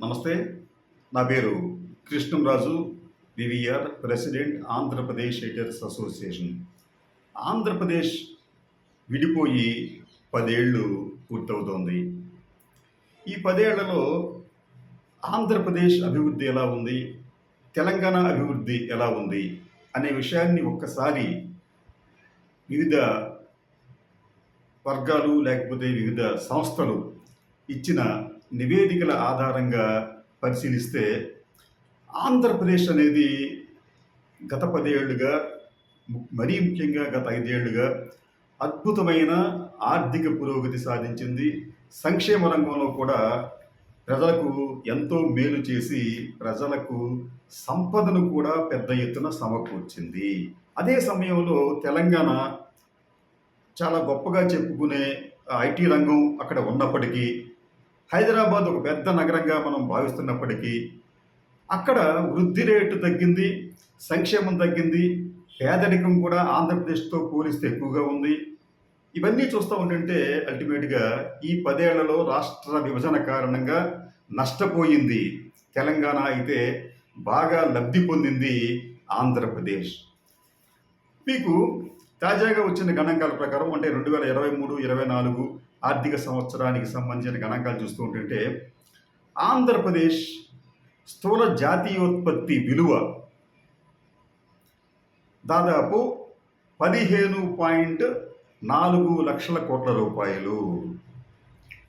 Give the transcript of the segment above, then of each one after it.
నమస్తే. నా పేరు Krishnamraju. VVR president Andhra Pradesh editors association. Andhra Pradesh విడిపోయి పదేళ్ళు పూర్తవుతోంది. ఈ పదేళ్ళలో ఆంధ్రప్రదేశ్ అభివృద్ధి ఎలా ఉంది? తెలంగాణ అభివృద్ధి ఎలా ఉంది? అనే విషయాన్ని ఒక్కసారి వివిధ వర్గాలు లేకపోతే వివిధ సంస్థలు ఇచ్చిన నివేదికల ఆధారంగా పరిశీలిస్తే ఆంధ్రప్రదేశ్ అనేది గత పదేళ్ళుగా మరీ ముఖ్యంగా గత ఐదేళ్ళుగా అద్భుతమైన ఆర్థిక పురోగతి సాధించింది. సంక్షేమ రంగంలో కూడా ప్రజలకు ఎంతో మేలు చేసి ప్రజలకు సంపదను కూడా పెద్ద ఎత్తున సమకూర్చింది. అదే సమయంలో తెలంగాణ చాలా గొప్పగా చెప్పుకునే ఐటీ రంగం అక్కడ ఉన్నప్పటికీ హైదరాబాద్ ఒక పెద్ద నగరంగా మనం భావిస్తున్నప్పటికీ అక్కడ వృద్ధి రేటు తగ్గింది సంక్షేమం తగ్గింది పేదరికం కూడా ఆంధ్రప్రదేశ్తో పోలిస్తే ఎక్కువగా ఉంది. ఇవన్నీ చూస్తూ ఉంటే అల్టిమేట్గా ఈ పదేళ్ళలో రాష్ట్ర విభజన కారణంగా నష్టపోయింది తెలంగాణ అయితే బాగా లబ్ధి పొందింది ఆంధ్రప్రదేశ్. మీకు తాజాగా వచ్చిన గణాంకాల ప్రకారం అంటే రెండు వేల ఇరవై మూడు ఇరవై నాలుగు ఆర్థిక సంవత్సరానికి సంబంధించిన గణాంకాలు చూస్తూ ఉంటుంటే ఆంధ్రప్రదేశ్ స్థూల జాతీయోత్పత్తి విలువ దాదాపు పదిహేను పాయింట్ నాలుగు లక్షల కోట్ల రూపాయలు.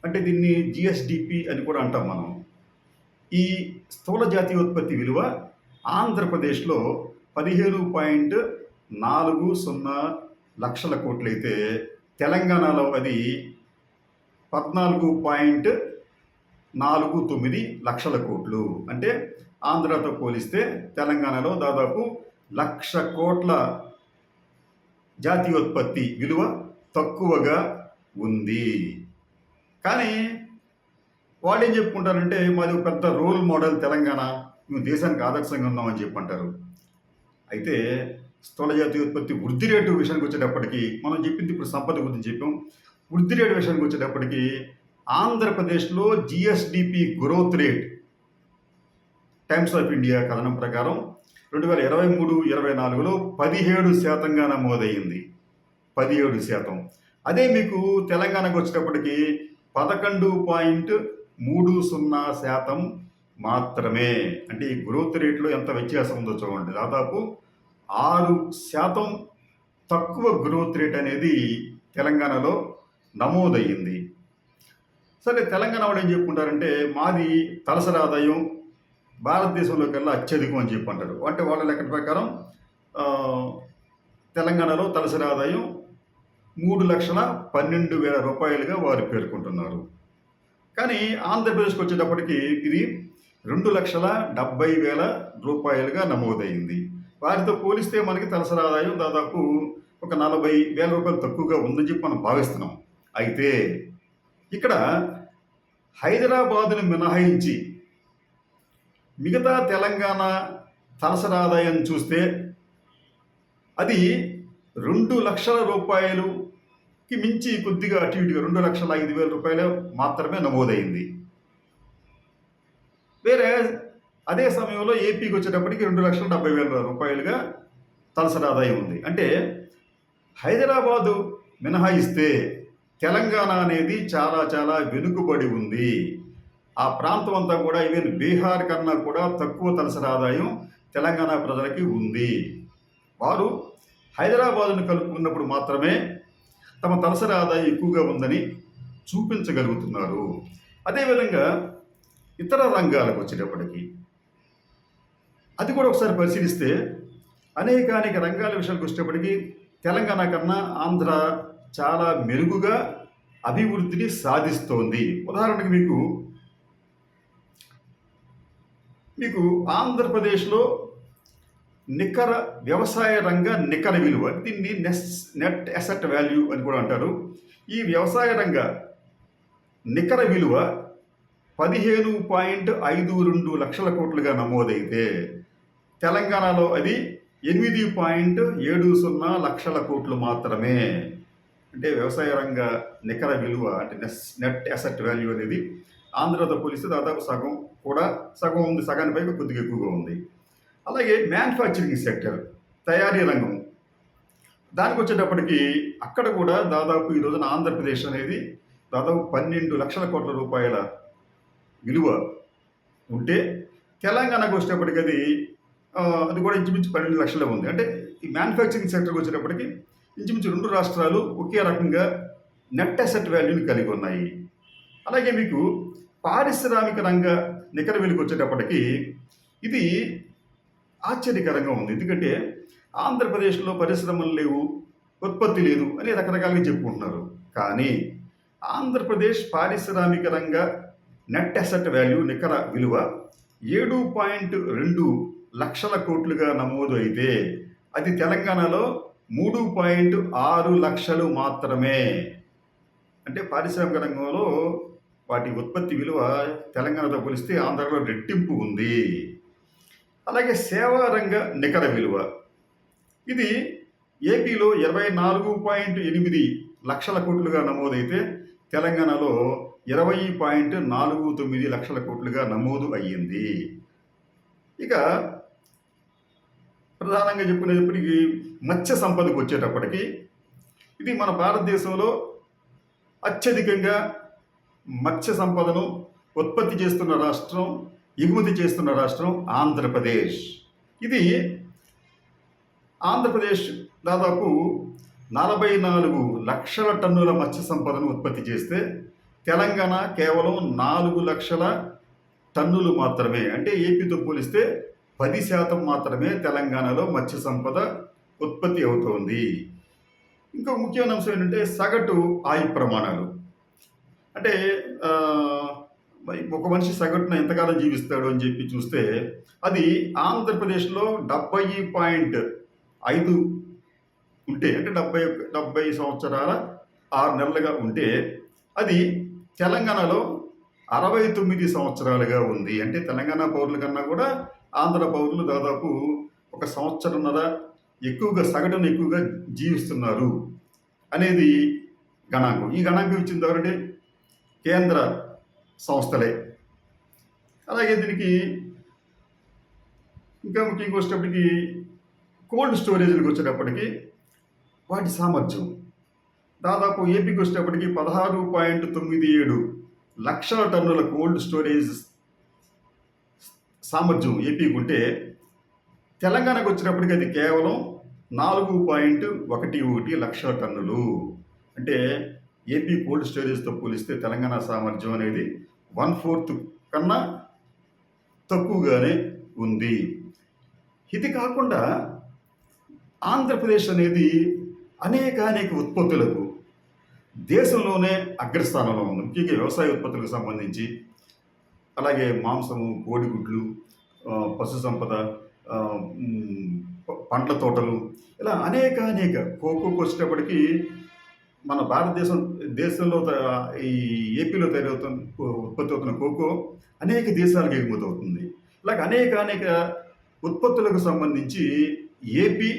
అంటే దీన్ని జిఎస్డిపి అని కూడా అంటాం మనం. ఈ స్థూల జాతీయోత్పత్తి విలువ ఆంధ్రప్రదేశ్లో పదిహేను పాయింట్ నాలుగు సున్నా లక్షల కోట్లయితే తెలంగాణలో అది పద్నాలుగు పాయింట్ నాలుగు తొమ్మిది లక్షల కోట్లు. అంటే ఆంధ్రతో పోలిస్తే తెలంగాణలో దాదాపు లక్ష కోట్ల జాతీయోత్పత్తి విలువ తక్కువగా ఉంది. కానీ వాళ్ళు ఏం చెప్పుకుంటారంటే మాది ఒక పెద్ద రోల్ మోడల్ తెలంగాణ మేము దేశానికి ఆదర్శంగా ఉన్నామని చెప్పి అంటారు అయితే స్థూల జాతీయోత్పత్తి వృద్ధి రేటు విషయానికి వచ్చేటప్పటికి మనం చెప్పింది ఇప్పుడు సంపద గురించి చెప్పాం. వృద్ధి రేటు విషయానికి వచ్చేటప్పటికి ఆంధ్రప్రదేశ్లో GSDP growth rate Times of India కథనం ప్రకారం రెండు వేల ఇరవై మూడు ఇరవై నాలుగులో పదిహేడు శాతంగా నమోదయ్యింది. పదిహేడు శాతం. అదే మీకు తెలంగాణకు వచ్చేటప్పటికి పదకొండు పాయింట్ మూడు సున్నా శాతం మాత్రమే. అంటే ఈ గ్రోత్ రేట్లో ఎంత వ్యత్యాసం ఉందో చూడండి. దాదాపు ఆరు శాతం తక్కువ గ్రోత్ రేట్ అనేది తెలంగాణలో నమోదయ్యింది. సరే తెలంగాణ వాళ్ళు ఏం చెప్పుకుంటారంటే మాది తలసరి ఆదాయం భారతదేశంలో అత్యధికం అని చెప్పి అంటారు అంటే వాళ్ళ లెక్క ప్రకారం తెలంగాణలో తలసరి ఆదాయం మూడు లక్షల పన్నెండు వేల రూపాయలుగా వారు పేర్కొంటున్నారు. కానీ ఆంధ్రప్రదేశ్కి వచ్చేటప్పటికి ఇది రెండు లక్షల డెబ్బై వేల రూపాయలుగా నమోదైంది వారితో పోలిస్తే మనకి తలసరి ఆదాయం దాదాపు ఒక నలభై వేల రూపాయలు తక్కువగా ఉందని చెప్పి మనం భావిస్తున్నాం. అయితే ఇక్కడ హైదరాబాదును మినహాయించి మిగతా తెలంగాణ తలసరి ఆదాయం చూస్తే అది రెండు లక్షల రూపాయలుకి మించి కొద్దిగా అటు ఇటుగా రెండు లక్షల ఐదు వేల రూపాయలు మాత్రమే నమోదైంది. వేరే అదే సమయంలో ఏపీకి వచ్చేటప్పటికి రెండు లక్షల డెబ్బై వేల రూపాయలుగా తలసరి ఆదాయం ఉంది. అంటే హైదరాబాదు మినహాయిస్తే తెలంగాణ అనేది చాలా చాలా వెనుకబడి ఉంది. ఆ ప్రాంతం అంతా కూడా ఈవెన్ బీహార్ కన్నా కూడా తక్కువ తలసరి ఆదాయం తెలంగాణ ప్రజలకి ఉంది. వారు హైదరాబాదును కలుపుకున్నప్పుడు మాత్రమే తమ తలసరి ఆదాయం ఎక్కువగా ఉందని చూపించగలుగుతున్నారు. అదేవిధంగా ఇతర రంగాలకు వచ్చేటప్పటికి అది కూడా ఒకసారి పరిశీలిస్తే అనేక అనేక రంగాల విషయాలకు వచ్చేటప్పటికి తెలంగాణ కన్నా ఆంధ్ర చాలా మెరుగుగా అభివృద్ధిని సాధిస్తోంది. ఉదాహరణకు మీకు మీకు ఆంధ్రప్రదేశ్లో నికర వ్యవసాయ రంగ నికర విలువ దీన్ని నెస్ నెట్ అసెట్ వాల్యూ అని కూడా అంటారు. ఈ వ్యవసాయ రంగ నికర విలువ పదిహేను పాయింట్ ఐదు రెండు లక్షల కోట్లుగా నమోదైతే తెలంగాణలో అది ఎనిమిది పాయింట్ ఏడు సున్నా లక్షల కోట్లు మాత్రమే. అంటే వ్యవసాయ రంగ నికర విలువ అంటే నెస్ నెట్ అసెట్ వాల్యూ అనేది ఆంధ్రతో పోలిస్తే దాదాపు సగం కూడా సగం ఉంది సగానికి పైగా కొద్దిగా ఎక్కువగా ఉంది. అలాగే మ్యానుఫ్యాక్చరింగ్ సెక్టర్ తయారీ రంగం. దానికి వచ్చేటప్పటికి అక్కడ కూడా దాదాపు ఈ రోజున ఆంధ్రప్రదేశ్ అనేది దాదాపు పన్నెండు లక్షల కోట్ల రూపాయల విలువ ఉంటే తెలంగాణకు వచ్చేటప్పటికి అది అది కూడా ఇంచుమించు పన్నెండు లక్షలే ఉంది. అంటే ఈ మ్యానుఫ్యాక్చరింగ్ సెక్టర్కి వచ్చేటప్పటికి ఇంచుమించు రెండు రాష్ట్రాలు ఒకే రకంగా నెట్ అసెట్ వాల్యూని కలిగి ఉన్నాయి. అలాగే మీకు పారిశ్రామిక రంగ నికర వెలుగు వచ్చేటప్పటికి ఇది ఆశ్చర్యకరంగా ఉంది. ఎందుకంటే ఆంధ్రప్రదేశ్లో పరిశ్రమలు లేవు ఉత్పత్తి లేదు అని రకరకాలుగా చెప్పుకుంటున్నారు. కానీ ఆంధ్రప్రదేశ్ పారిశ్రామిక రంగ నెట్ అసెట్ వాల్యూ నికర విలువ ఏడు పాయింట్ రెండు లక్షల కోట్లుగా నమోదు అయితే అది తెలంగాణలో మూడు పాయింట్ ఆరు లక్షలు మాత్రమే. అంటే పారిశ్రామిక రంగంలో వాటి ఉత్పత్తి విలువ తెలంగాణతో పోలిస్తే ఆంధ్రలో రెట్టింపు ఉంది. అలాగే సేవా రంగ నికర విలువ. ఇది ఏపీలో ఇరవై నాలుగు పాయింట్ ఎనిమిది లక్షల కోట్లుగా నమోదైతే తెలంగాణలో ఇరవై పాయింట్ నాలుగు తొమ్మిది లక్షల కోట్లుగా నమోదు అయ్యింది. ఇక ప్రధానంగా చెప్పుకునేటప్పటికీ మత్స్య సంపదకు వచ్చేటప్పటికి ఇది మన భారతదేశంలో అత్యధికంగా మత్స్య సంపదను ఉత్పత్తి చేస్తున్న రాష్ట్రం ఎగుమతి చేస్తున్న రాష్ట్రం ఆంధ్రప్రదేశ్. ఇది ఆంధ్రప్రదేశ్ దాదాపు నలభై నాలుగు లక్షల టన్నుల మత్స్య సంపదను ఉత్పత్తి చేస్తే తెలంగాణ కేవలం నాలుగు లక్షల టన్నులు మాత్రమే. అంటే ఏపీతో పోలిస్తే పది శాతం మాత్రమే తెలంగాణలో మత్స్య సంపద ఉత్పత్తి అవుతోంది. ఇంకో ముఖ్యమైన అంశం ఏంటంటే సగటు ఆయు ప్రమాణాలు. అంటే ఒక మనిషి సగటున ఎంతకాలం జీవిస్తాడు అని చెప్పి చూస్తే అది ఆంధ్రప్రదేశ్లో డెబ్బై పాయింట్ ఐదు ఉంటే అంటే డెబ్బై డెబ్బై సంవత్సరాల ఆరు నెలలుగా ఉంటే అది తెలంగాణలో అరవై తొమ్మిది సంవత్సరాలుగా ఉంది. అంటే తెలంగాణ పౌరుల కన్నా కూడా ఆంధ్ర పౌరులు దాదాపు ఒక సంవత్సరంన్నర ఎక్కువగా సగటున ఎక్కువగా జీవిస్తున్నారు అనేది గణాంకం. ఈ గణాంకం ఇచ్చింది ఎవరంటే కేంద్ర సంస్థలే. అలాగే దీనికి ఇంకా ముఖ్యంగా వచ్చేటప్పటికి కోల్డ్ స్టోరేజ్కి వచ్చేటప్పటికి వాటి సామర్థ్యం. దాదాపు ఏపీకి వచ్చేటప్పటికి పదహారు పాయింట్ తొమ్మిది ఏడు లక్షల టన్నుల కోల్డ్ స్టోరేజ్ సామర్థ్యం ఏపీకి ఉంటే తెలంగాణకు వచ్చినప్పటికీ అది కేవలం నాలుగు పాయింట్ ఒకటి ఒకటి లక్ష టన్నులు. అంటే ఏపీ కోల్డ్ స్టోరేజ్తో పోలిస్తే తెలంగాణ సామర్థ్యం అనేది వన్ ఫోర్త్ కన్నా తక్కువగానే ఉంది. ఇది కాకుండా ఆంధ్రప్రదేశ్ అనేది అనేక అనేక ఉత్పత్తులకు దేశంలోనే అగ్రస్థానంలో ఉంది. ముఖ్యంగా వ్యవసాయ ఉత్పత్తులకు సంబంధించి అలాగే మాంసము కోడిగుడ్లు పశు సంపద పండ్ల తోటలు ఇలా అనేక అనేక కోకోకు వచ్చేటప్పటికి మన భారతదేశం దేశంలో ఈ ఏపీలో తయారవుతున్న ఉత్పత్తి అవుతున్న కోకో అనేక దేశాలకు ఎగుమతి అవుతుంది. ఇలాగ అనేక అనేక ఉత్పత్తులకు సంబంధించి ఏపీ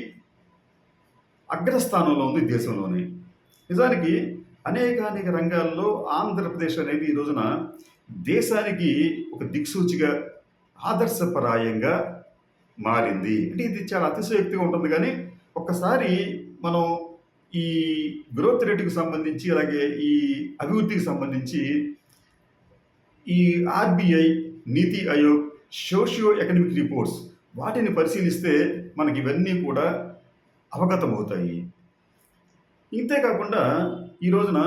అగ్రస్థానంలో ఉంది దేశంలోనే. నిజానికి అనేక అనేక రంగాల్లో ఆంధ్రప్రదేశ్ అనేది ఈ రోజున దేశానికి ఒక దిక్సూచిగా ఆదర్శపరాయంగా మారింది. అంటే ఇది చాలా అతిశయోక్తిగా ఉంటుంది. కానీ ఒక్కసారి మనం ఈ గ్రోత్ రేటుకు సంబంధించి అలాగే ఈ అభివృద్ధికి సంబంధించి ఈ ఆర్బీఐ నీతి ఆయోగ్ సోషియో ఎకనమిక్ రిపోర్ట్స్ వాటిని పరిశీలిస్తే మనకి ఇవన్నీ కూడా అవగతమవుతాయి. ఇంతేకాకుండా ఈ రోజున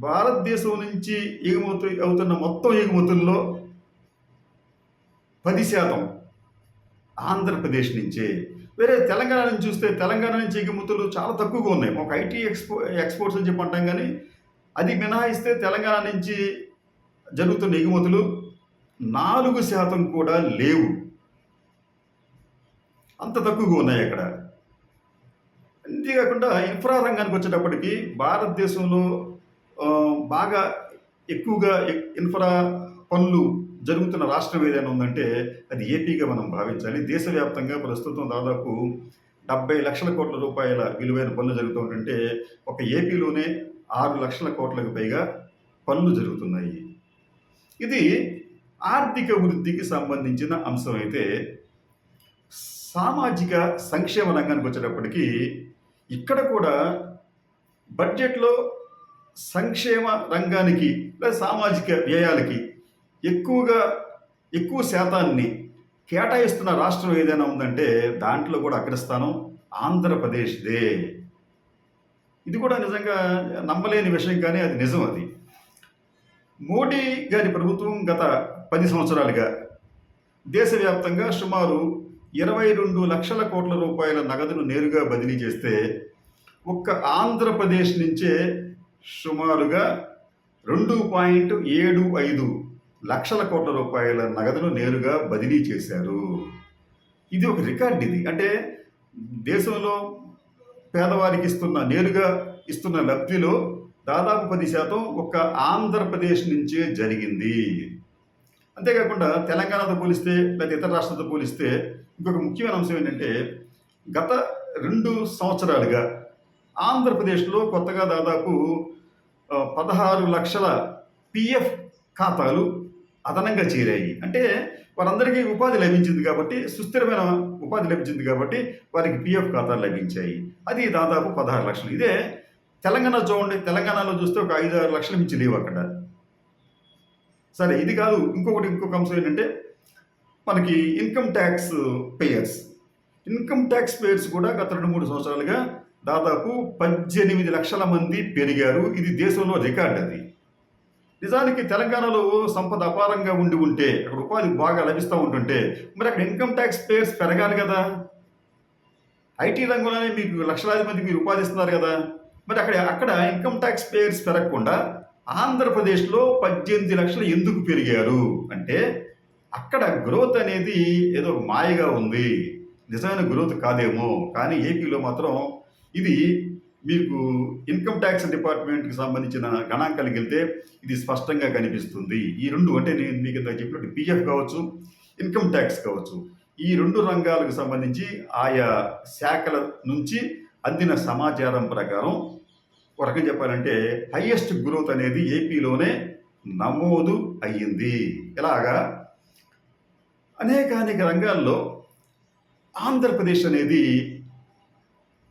భారతదేశం నుంచి ఎగుమతి అవుతున్న మొత్తం ఎగుమతుల్లో పది శాతం ఆంధ్రప్రదేశ్ నుంచే. వేరే తెలంగాణ నుంచి చూస్తే తెలంగాణ నుంచి ఎగుమతులు చాలా తక్కువగా ఉన్నాయి. ఒక ఐటీ ఎక్స్పో ఎక్స్పోర్ట్స్ అని చెప్పి అంటాం కానీ అది మినహాయిస్తే తెలంగాణ నుంచి జరుగుతున్న ఎగుమతులు నాలుగు శాతం కూడా లేవు. అంత తక్కువగా ఉన్నాయి అక్కడ. అంతేకాకుండా ఇన్ఫ్రా రంగానికి వచ్చేటప్పటికి భారతదేశంలో బాగా ఎక్కువగా ఇన్ఫ్రా పనులు జరుగుతున్న రాష్ట్రం ఏదైనా ఉందంటే అది ఏపీగా మనం భావించాలి. దేశవ్యాప్తంగా ప్రస్తుతం దాదాపు డెబ్బై లక్షల కోట్ల రూపాయల విలువైన పనులు జరుగుతుంటే ఒక ఏపీలోనే ఆరు లక్షల కోట్లకు పైగా పనులు జరుగుతున్నాయి. ఇది ఆర్థిక వృద్ధికి సంబంధించిన అంశం అయితే సామాజిక సంక్షేమ రంగానికి వచ్చేటప్పటికీ ఇక్కడ కూడా బడ్జెట్లో సంక్షేమ రంగానికి లేదా సామాజిక వ్యయాలకి ఎక్కువగా ఎక్కువ శాతాన్ని కేటాయిస్తున్న రాష్ట్రం ఏదైనా ఉందంటే దాంట్లో కూడా అగ్రస్థానం ఆంధ్రప్రదేశ్దే. ఇది కూడా నిజంగా నమ్మలేని విషయం కానీ అది నిజం అది. మోడీ గారి ప్రభుత్వం గత పది సంవత్సరాలుగా దేశవ్యాప్తంగా సుమారు ఇరవై రెండు లక్షల కోట్ల రూపాయల నగదును నేరుగా బదిలీ చేస్తే ఒక్క ఆంధ్రప్రదేశ్ నుంచే సుమారుగా రెండు పాయింట్ ఏడు ఐదు లక్షల కోట్ల రూపాయల నగదును నేరుగా బదిలీ చేశారు. ఇది ఒక రికార్డ్ ఇది. అంటే దేశంలో పేదవారికి ఇస్తున్న నేరుగా ఇస్తున్న లబ్ధిలో దాదాపు పది శాతం ఒక్క ఆంధ్రప్రదేశ్ నుంచే జరిగింది. అంతేకాకుండా తెలంగాణతో పోలిస్తే లేదా ఇతర రాష్ట్రాలతో పోలిస్తే ఇంకొక ముఖ్యమైన అంశం ఏంటంటే గత రెండు సంవత్సరాలుగా ఆంధ్రప్రదేశ్లో కొత్తగా దాదాపు పదహారు లక్షల పిఎఫ్ ఖాతాలు అదనంగా చేరాయి. అంటే వారందరికీ ఉపాధి లభించింది కాబట్టి సుస్థిరమైన ఉపాధి లభించింది కాబట్టి వారికి పిఎఫ్ ఖాతాలు లభించాయి. అది దాదాపు పదహారు లక్షలు. ఇదే తెలంగాణ చూడండి తెలంగాణలో చూస్తే ఒక ఐదు ఆరు లక్షలు మించి లేవు అక్కడ. సరే ఇది కాదు. ఇంకొకటి ఇంకొక అంశం ఏంటంటే మనకి income tax payers. Income tax payers కూడా గత రెండు మూడు సంవత్సరాలుగా దాదాపు పద్దెనిమిది లక్షల మంది పెరిగారు. ఇది దేశంలో రికార్డ్ అది. నిజానికి తెలంగాణలో సంపద అపారంగా ఉండి ఉంటే అక్కడ ఉపాధి బాగా లభిస్తూ ఉంటుంటే మరి అక్కడ ఇన్కమ్ ట్యాక్స్ పేయర్స్ పెరగాలి కదా. ఐటీ రంగంలోనే మీకు లక్షలాది మంది మీరు ఉపాధి ఇస్తున్నారు కదా. మరి అక్కడ అక్కడ ఇన్కమ్ ట్యాక్స్ పేయర్స్ పెరగకుండా ఆంధ్రప్రదేశ్లో పద్దెనిమిది లక్షలు ఎందుకు పెరిగారు? అంటే అక్కడ గ్రోత్ అనేది ఏదో మాయగా ఉంది. నిజమైన గ్రోత్ కాదేమో. కానీ ఏపీలో మాత్రం ఇది మీకు ఇన్కమ్ ట్యాక్స్ డిపార్ట్మెంట్కి సంబంధించిన గణాంకాలకు వెళ్తే ఇది స్పష్టంగా కనిపిస్తుంది. ఈ రెండు అంటే నేను మీకు ఇంత చెప్పినట్టు పిఎఫ్ కావచ్చు ఇన్కమ్ ట్యాక్స్ కావచ్చు. ఈ రెండు రంగాలకు సంబంధించి ఆయా శాఖల నుంచి అందిన సమాచారం ప్రకారం ఒక చెప్పాలంటే హైయెస్ట్ గ్రోత్ అనేది ఏపీలోనే నమోదు అయ్యింది. ఇలాగా అనేక అనేక రంగాల్లో ఆంధ్రప్రదేశ్ అనేది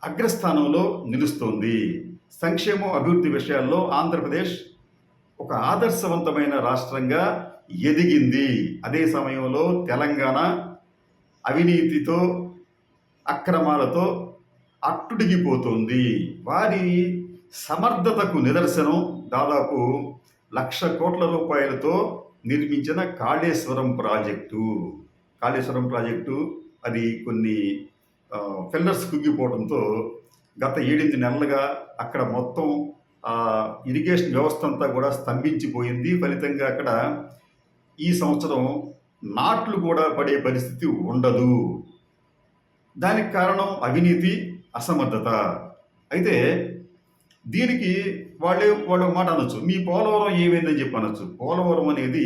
అగ్రస్థానంలో నిలుస్తోంది. సంక్షేమం అభివృద్ధి విషయాల్లో ఆంధ్రప్రదేశ్ ఒక ఆదర్శవంతమైన రాష్ట్రంగా ఎదిగింది. అదే సమయంలో తెలంగాణ అవినీతితో అక్రమాలతో అట్టుడిగిపోతుంది. వారి సమర్థతకు నిదర్శనం దాదాపు లక్ష కోట్ల రూపాయలతో నిర్మించిన కాళేశ్వరం ప్రాజెక్టు. కాళేశ్వరం ప్రాజెక్టు అది కొన్ని ఫిల్లర్స్ కుంగిపోవడంతో గత ఏడెనిమిది నెలలుగా అక్కడ మొత్తం ఆ, ఇరిగేషన్ వ్యవస్థ అంతా కూడా స్తంభించిపోయింది. ఫలితంగా అక్కడ ఈ సంవత్సరం నాట్లు కూడా పడే పరిస్థితి ఉండదు. దానికి కారణం అవినీతి అసమర్థత. అయితే దీనికి వాళ్ళే వాళ్ళు మాట అనొచ్చు. మీ పోలవరం ఏమైందని చెప్పి అనొచ్చు. పోలవరం అనేది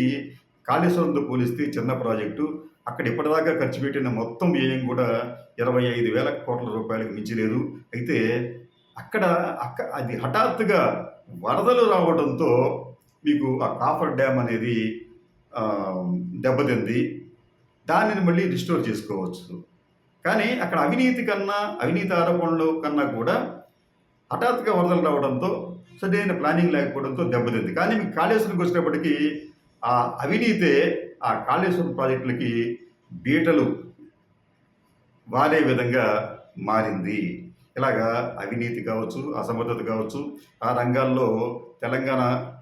కాళేశ్వరంతో పోలిస్తే చిన్న ప్రాజెక్టు అక్కడ ఇప్పటిదాకా ఖర్చు పెట్టిన మొత్తం వ్యయం కూడా ఇరవై ఐదు వేల కోట్ల రూపాయలకు మించి లేదు. అయితే అక్కడ అక్క అది హఠాత్తుగా వరదలు రావడంతో మీకు ఆ కాఫర్ డ్యామ్ అనేది దెబ్బతింది. దానిని మళ్ళీ రిస్టోర్ చేసుకోవచ్చు. కానీ అక్కడ అవినీతి కన్నా అవినీతి ఆరోపణలు కన్నా కూడా హఠాత్తుగా వరదలు రావడంతో సరైన ప్లానింగ్ లేకపోవడంతో దెబ్బతింది. కానీ మీకు కాళేశ్వరంకి వచ్చినప్పటికీ ఆ అవినీతే ఆ కాళేశ్వరం ప్రాజెక్టులకి బీటలు వారే విధంగా మారింది. ఇలాగా అవినీతి కావచ్చు అసమర్థత కావచ్చు ఆ రంగాల్లో తెలంగాణ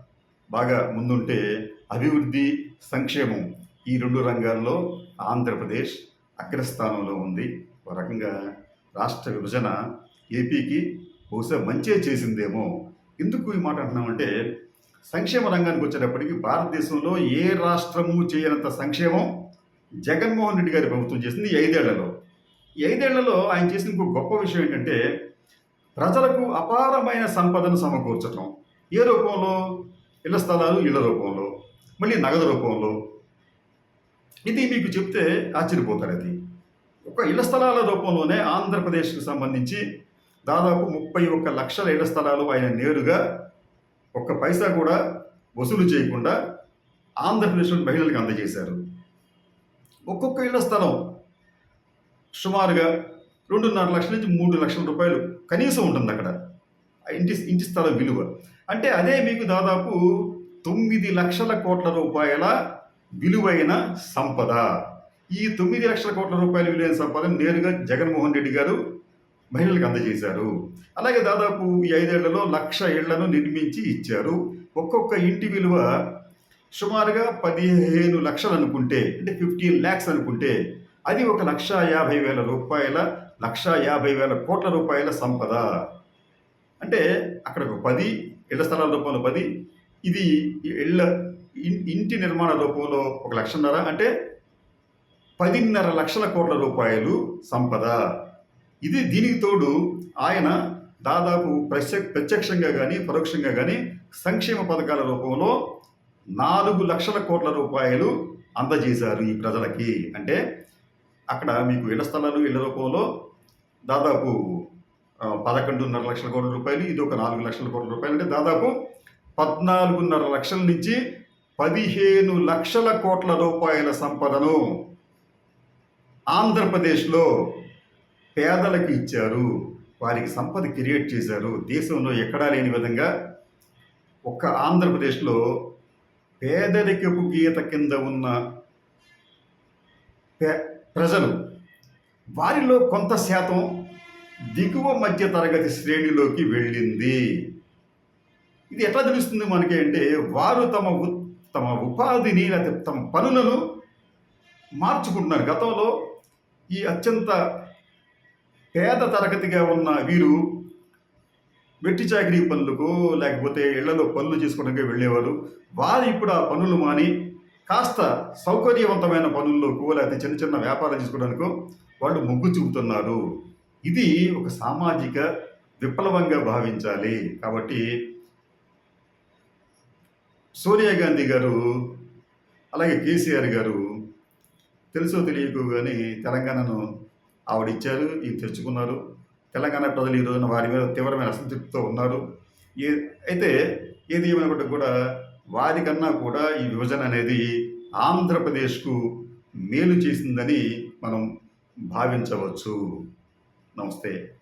బాగా ముందుంటే అభివృద్ధి సంక్షేమం ఈ రెండు రంగాల్లో ఆంధ్రప్రదేశ్ అగ్రస్థానంలో ఉంది. ఒక రకంగా రాష్ట్ర విభజన ఏపీకి బహుశా మంచే చేసిందేమో. ఎందుకు ఈ మాట అంటున్నామంటే సంక్షేమ రంగానికి వచ్చేటప్పటికి భారతదేశంలో ఏ రాష్ట్రము చేయనంత సంక్షేమం జగన్మోహన్ రెడ్డి గారి ప్రభుత్వం చేసింది ఐదేళ్ళలో. ఐదేళ్ళలో ఆయన చేసిన ఇంకో గొప్ప విషయం ఏంటంటే ప్రజలకు అపారమైన సంపదను సమకూర్చటం. ఏ రూపంలో? ఇళ్ళ స్థలాలు ఇళ్ళ రూపంలో. మళ్ళీ నగదు రూపంలో. ఇది మీకు చెప్తే ఆశ్చర్యపోతారు అది. ఒక ఇళ్ళ స్థలాల రూపంలోనే ఆంధ్రప్రదేశ్కి సంబంధించి దాదాపు ముప్పై ఒక్క లక్షల ఇళ్ళ స్థలాలు ఆయన నేరుగా ఒక్క పైసా కూడా వసూలు చేయకుండా ఆంధ్రప్రదేశ్లోని మహిళలకు అందజేశారు. ఒక్కొక్క ఇళ్ళ స్థలం సుమారుగా రెండున్నర లక్షల నుంచి మూడు లక్షల రూపాయలు కనీసం ఉంటుంది అక్కడ. ఆ ఇంటి ఇంటి స్థలం విలువ. అంటే అదే మీకు దాదాపు తొమ్మిది లక్షల కోట్ల రూపాయల విలువైన సంపద. ఈ తొమ్మిది లక్షల కోట్ల రూపాయల విలువైన సంపద నేరుగా జగన్మోహన్ రెడ్డి గారు మహిళలకు అందజేశారు. అలాగే దాదాపు ఈ ఐదేళ్ళలో లక్ష ఇళ్ళను నిర్మించి ఇచ్చారు. ఒక్కొక్క ఇంటి విలువ సుమారుగా పదిహేను లక్షలు అనుకుంటే అంటే ఫిఫ్టీన్ ల్యాక్స్ అనుకుంటే అది ఒక లక్ష యాభై వేల రూపాయల లక్ష యాభై వేల కోట్ల రూపాయల సంపద. అంటే అక్కడ ఒక పది ఇళ్ళ స్థలాల రూపంలో పది ఇది ఇళ్ళ ఇంటి నిర్మాణ రూపంలో ఒక లక్షన్నర అంటే పదిన్నర లక్షల కోట్ల రూపాయలు సంపద. ఇది దీనికి తోడు ఆయన దాదాపు ప్రత్యక్ష ప్రత్యక్షంగా కానీ పరోక్షంగా కానీ సంక్షేమ పథకాల రూపంలో నాలుగు లక్షల కోట్ల రూపాయలు అందజేశారు ఈ ప్రజలకి. అంటే అక్కడ మీకు ఇళ్ళ స్థలాలు ఇళ్ళ రూపంలో దాదాపు పదకొండున్నర లక్షల కోట్ల రూపాయలు ఇది ఒక నాలుగు లక్షల కోట్ల రూపాయలు. అంటే దాదాపు పద్నాలుగున్నర లక్షల నుంచి పదిహేను లక్షల కోట్ల రూపాయల సంపదను ఆంధ్రప్రదేశ్లో పేదలకు ఇచ్చారు వారికి సంపద క్రియేట్ చేశారు. దేశంలో ఎక్కడా లేని విధంగా ఒక్క ఆంధ్రప్రదేశ్లో పేదరికపు గీత కింద ఉన్న ప్రజలు వారిలో కొంత శాతం దిగువ మధ్య తరగతి శ్రేణిలోకి వెళ్ళింది. ఇది ఎట్లా తెలుస్తుంది మనకి అంటే వారు తమ ఉ- తమ ఉపాధిని లేకపోతే తమ పనులను మార్చుకుంటున్నారు. గతంలో ఈ అత్యంత పేద తరగతిగా ఉన్న వీరు వెట్టి చాకరీ పనులకు లేకపోతే ఇళ్ళలో పనులు చేసుకోవడానికి వెళ్ళేవారు. వారు ఇప్పుడు ఆ పనులు మాని కాస్త సౌకర్యవంతమైన పనుల్లోకు లేకపోతే చిన్న చిన్న వ్యాపారం చేసుకోవడానికి వాళ్ళు మొగ్గు చూపుతున్నారు. ఇది ఒక సామాజిక విప్లవంగా భావించాలి. కాబట్టి సోనియా గాంధీ గారు అలాగే కేసీఆర్ గారు తెలుసో తెలియకు కానీ తెలంగాణను ఆవిడ ఇచ్చారు ఇది తెచ్చుకున్నారు. తెలంగాణ ప్రజలు ఈ రోజున వారి మీద తీవ్రమైన అసంతృప్తితో ఉన్నారు. ఏ అయితే ఏది ఏమైనప్పటికీ కూడా వారికన్నా కూడా ఈ విభజన అనేది ఆంధ్రప్రదేశ్కు మేలు చేసిందని మనం భావించవచ్చు. నమస్తే.